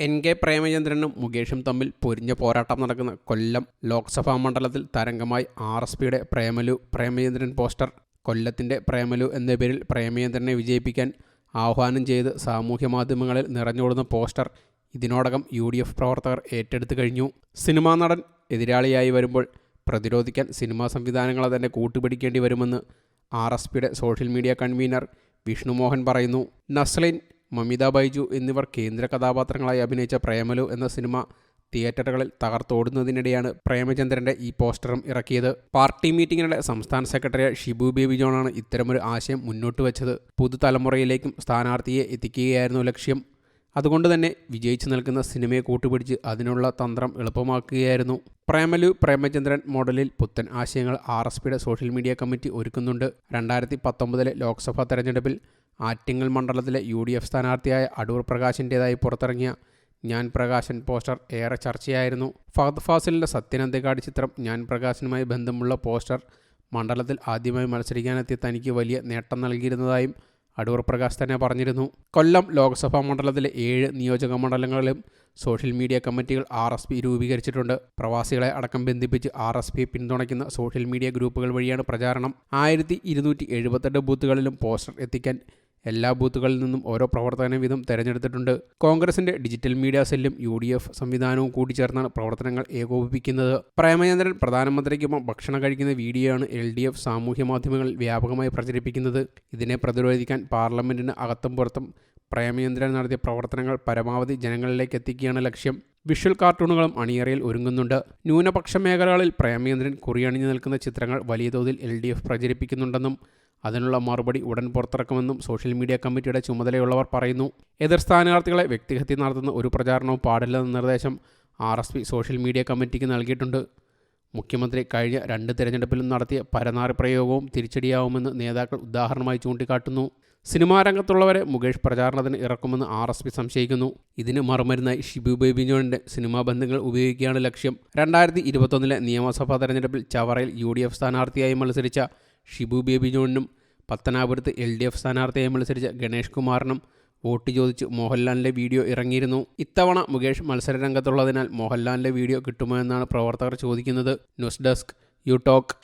N K പ്രേമചന്ദ്രനും മുകേഷും തമ്മിൽ പൊരിഞ്ഞ പോരാട്ടം നടക്കുന്ന കൊല്ലം ലോക്സഭാ മണ്ഡലത്തിൽ തരംഗമായി ആർ എസ് പിയുടെ പ്രേമലു പ്രേമചന്ദ്രൻ പോസ്റ്റർ കൊല്ലത്തിന്റെ പ്രേമലു എന്ന പേരിൽ പ്രേമചന്ദ്രനെ വിജയിപ്പിക്കാൻ ആഹ്വാനം ചെയ്ത് സാമൂഹ്യ മാധ്യമങ്ങളിൽ നിറഞ്ഞോടുന്ന പോസ്റ്റർ ഇതിനോടകം യു ഡി എഫ് പ്രവർത്തകർ ഏറ്റെടുത്തു കഴിഞ്ഞു. സിനിമാ നടൻ എതിരാളിയായി വരുമ്പോൾ പ്രതിരോധിക്കാൻ സിനിമാ സംവിധാനങ്ങളെ തന്നെ കൂട്ടുപിടിക്കേണ്ടി വരുമെന്ന് ആർ എസ് പിയുടെ സോഷ്യൽ മീഡിയ കൺവീനർ വിഷ്ണുമോഹൻ പറയുന്നു. നസ്ലിൻ മമിത ബൈജു എന്നിവർ കേന്ദ്ര കഥാപാത്രങ്ങളായി അഭിനയിച്ച പ്രേമലു എന്ന സിനിമ തിയേറ്ററുകളിൽ തകർത്തോടുന്നതിനിടെയാണ് പ്രേമചന്ദ്രന്റെ ഈ പോസ്റ്ററും ഇറക്കിയത്. പാർട്ടി മീറ്റിംഗിനിടെ സംസ്ഥാന സെക്രട്ടറി ഷിബു ബേബി ജോണാണ് ഇത്തരമൊരു ആശയം മുന്നോട്ട് വച്ചത്. പുതുതലമുറയിലേക്കും സ്ഥാനാർത്ഥിയെ എത്തിക്കുകയായിരുന്നു ലക്ഷ്യം. അതുകൊണ്ട് തന്നെ വിജയിച്ചു നിൽക്കുന്ന സിനിമയെ കൂട്ടുപിടിച്ച് അതിനുള്ള തന്ത്രം എളുപ്പമാക്കുകയായിരുന്നു. പ്രേമലു പ്രേമചന്ദ്രൻ മോഡലിൽ പുത്തൻ ആശയങ്ങൾ ആർ എസ് പിയുടെ സോഷ്യൽ മീഡിയ കമ്മിറ്റി ഒരുക്കുന്നുണ്ട്. രണ്ടായിരത്തി പത്തൊമ്പതിലെ ലോക്സഭാ തെരഞ്ഞെടുപ്പിൽ ആറ്റിങ്ങൽ മണ്ഡലത്തിലെ യു ഡി എഫ് സ്ഥാനാർത്ഥിയായ അടൂർ പ്രകാശിന്റേതായി പുറത്തിറങ്ങിയ ഞാൻ പ്രകാശൻ പോസ്റ്റർ ഏറെ ചർച്ചയായിരുന്നു. ഫഹദ് ഫാസിലിന്റെ സത്യനന്ദകാട് ചിത്രം ഞാൻ പ്രകാശനുമായി ബന്ധമുള്ള പോസ്റ്റർ മണ്ഡലത്തിൽ ആദ്യമായി മത്സരിക്കാനെത്തിയ തനിക്ക് വലിയ നേട്ടം നൽകിയിരുന്നതായും അടൂർ പ്രകാശ് തന്നെ പറഞ്ഞിരുന്നു. കൊല്ലം ലോക്സഭാ മണ്ഡലത്തിലെ ഏഴ് നിയോജക മണ്ഡലങ്ങളിലും സോഷ്യൽ മീഡിയ കമ്മിറ്റികൾ ആർ എസ് പി രൂപീകരിച്ചിട്ടുണ്ട്. പ്രവാസികളെ അടക്കം ബന്ധിപ്പിച്ച് ആർ എസ് പി പിന്തുണയ്ക്കുന്ന സോഷ്യൽ മീഡിയ ഗ്രൂപ്പുകൾ വഴിയാണ് പ്രചാരണം. ആയിരത്തി ഇരുന്നൂറ്റി എഴുപത്തെട്ട് ബൂത്തുകളിലും പോസ്റ്റർ എത്തിക്കാൻ എല്ലാ ബൂത്തുകളിൽ നിന്നും ഓരോ പ്രവർത്തന വീതം തെരഞ്ഞെടുത്തിട്ടുണ്ട്. കോൺഗ്രസിന്റെ ഡിജിറ്റൽ മീഡിയ സെല്ലും യു ഡി എഫ് സംവിധാനവും കൂടി ചേർന്നാണ് പ്രവർത്തനങ്ങൾ ഏകോപിപ്പിക്കുന്നത്. പ്രേമചന്ദ്രൻ പ്രധാനമന്ത്രിക്കൊപ്പം ഭക്ഷണം കഴിക്കുന്ന വീഡിയോയാണ് എൽ ഡി എഫ് സാമൂഹ്യ മാധ്യമങ്ങളിൽ വ്യാപകമായി പ്രചരിപ്പിക്കുന്നത്. ഇതിനെ പ്രതിരോധിക്കാൻ പാർലമെന്റിന് അകത്തും പുറത്തും പ്രേമചന്ദ്രൻ നടത്തിയ പ്രവർത്തനങ്ങൾ പരമാവധി ജനങ്ങളിലേക്ക് എത്തിക്കുകയാണ് ലക്ഷ്യം. വിഷ്വൽ കാർട്ടൂണുകളും അണിയറയിൽ ഒരുങ്ങുന്നുണ്ട്. ന്യൂനപക്ഷ മേഖലകളിൽ പ്രേമേന്ദ്രൻ കുറിയണിഞ്ഞു നിൽക്കുന്ന ചിത്രങ്ങൾ വലിയ തോതിൽ എൽ ഡി എഫ് പ്രചരിപ്പിക്കുന്നുണ്ടെന്നും അതിനുള്ള മറുപടി ഉടൻ പുറത്തിറക്കുമെന്നും സോഷ്യൽ മീഡിയ കമ്മിറ്റിയുടെ ചുമതലയുള്ളവർ പറയുന്നു. എതിർ സ്ഥാനാർത്ഥികളെ വ്യക്തിഹത്യ നടത്തുന്ന ഒരു പ്രചാരണവും പാടില്ലെന്ന നിർദ്ദേശം R S P social media കമ്മിറ്റിക്ക് നൽകിയിട്ടുണ്ട്. മുഖ്യമന്ത്രി കഴിഞ്ഞ രണ്ട് തിരഞ്ഞെടുപ്പിലും നടത്തിയ പരനാറി പ്രയോഗവും തിരിച്ചടിയാവുമെന്ന് നേതാക്കൾ ഉദാഹരണമായി ചൂണ്ടിക്കാട്ടുന്നു. സിനിമാ രംഗത്തുള്ളവരെ മുകേഷ് പ്രചാരണത്തിന് ഇറക്കുമെന്ന് ആർ എസ് പി സംശയിക്കുന്നു. ഇതിന് മറുമരുന്നായി ഷിബു ബേബി ജോണിന്റെ സിനിമാ ബന്ധങ്ങൾ ഉപയോഗിക്കുകയാണ് ലക്ഷ്യം. രണ്ടായിരത്തി ഇരുപത്തൊന്നിലെ നിയമസഭാ തെരഞ്ഞെടുപ്പിൽ ചവറയിൽ യു ഡി എഫ് സ്ഥാനാർത്ഥിയായി മത്സരിച്ച ഷിബു ബേബി ജോണിനും പത്തനാപുരത്ത് എൽ ഡി എഫ് സ്ഥാനാർത്ഥിയായി മത്സരിച്ച ഗണേഷ് കുമാറിനും വോട്ട് ചോദിച്ച് മോഹൻലാലിന്റെ വീഡിയോ ഇറങ്ങിയിരുന്നു. ഇത്തവണ മുകേഷ് മത്സര രംഗത്തുള്ളതിനാൽ മോഹൻലാലിന്റെ വീഡിയോ കിട്ടുമോ എന്നാണ് പ്രവർത്തകർ ചോദിക്കുന്നത്. News desk you talk.